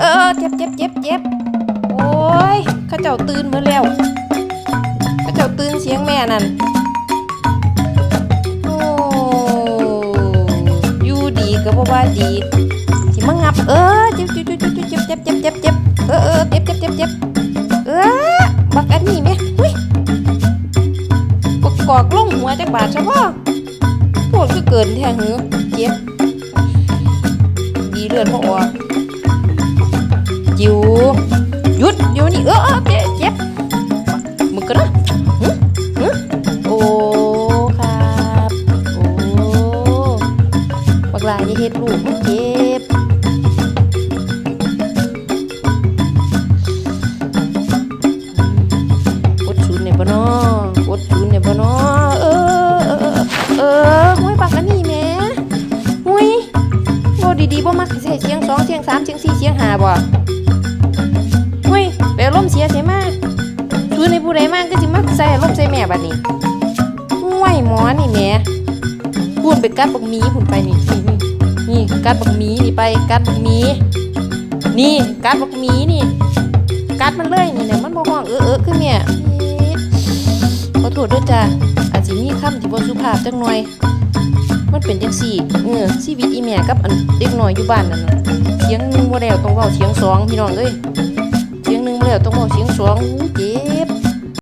เออเจ็บเจ็บเจ็บเจ็บโอ้ยข้าเจ้าตื่นเมื่อแล้วข้าเจ้าตื่นเสียงแม่นั่นโอ้อยู่ดีก็บ่ว่าดีสิมางับ เออเจ็บเจ็บเจ็บเจ็บเจ็บเจ็บเจ็บเจ็บเออเออเจ็บเจ็บเจ็บเจ็บเออบักอันนี้แม่หุ้ยกกอกลงหัวจักบาทซะบ่โหดคือเกินแท้หือเจ็บดีเลือดพอออก จิวหยุดอยู่นี่เออเจ็บเจ็บมึงก็นะหึหึโอ้ครับโอ้บักลายอย่เฮ็ดลูกมันเจ็บกดศูนย์เนี่ยบ่เนาะกดศูนย์เนี่ยบ่เนาะเออเออเออเออห้วยบักอันนี้แม่ห้วยโอ้ดีๆบ่มักใส่เสียงสองเสียงสามเสียงสี่เสียงห้าบ่ บัดนี้ห่วยหมอนี่แหม่พูดไปกัดบักมีพุ่นไปนี่นี่นี่กัดบักมีนี่ไปกัดบักมี นี่กัดบักมีนี่ กัดมันเลยนี่เนี่ยมันบ่ฮ้องเออเออคือแม่เอ๊ะขอโทษด้วยจ้ะอาจสิมีคำที่บ่สุภาพจังหน่อย มันเป็นจังซี่เออชีวิตอีแม่กับอันเด็กน้อยอยู่บ้านนั่นเสียงหนึ่งบ่แล้วต้องเว้าเสียงสองพี่น้องเอ้ยเสียงหนึ่งบ่แล้วต้องเว้าเสียงสองเจ็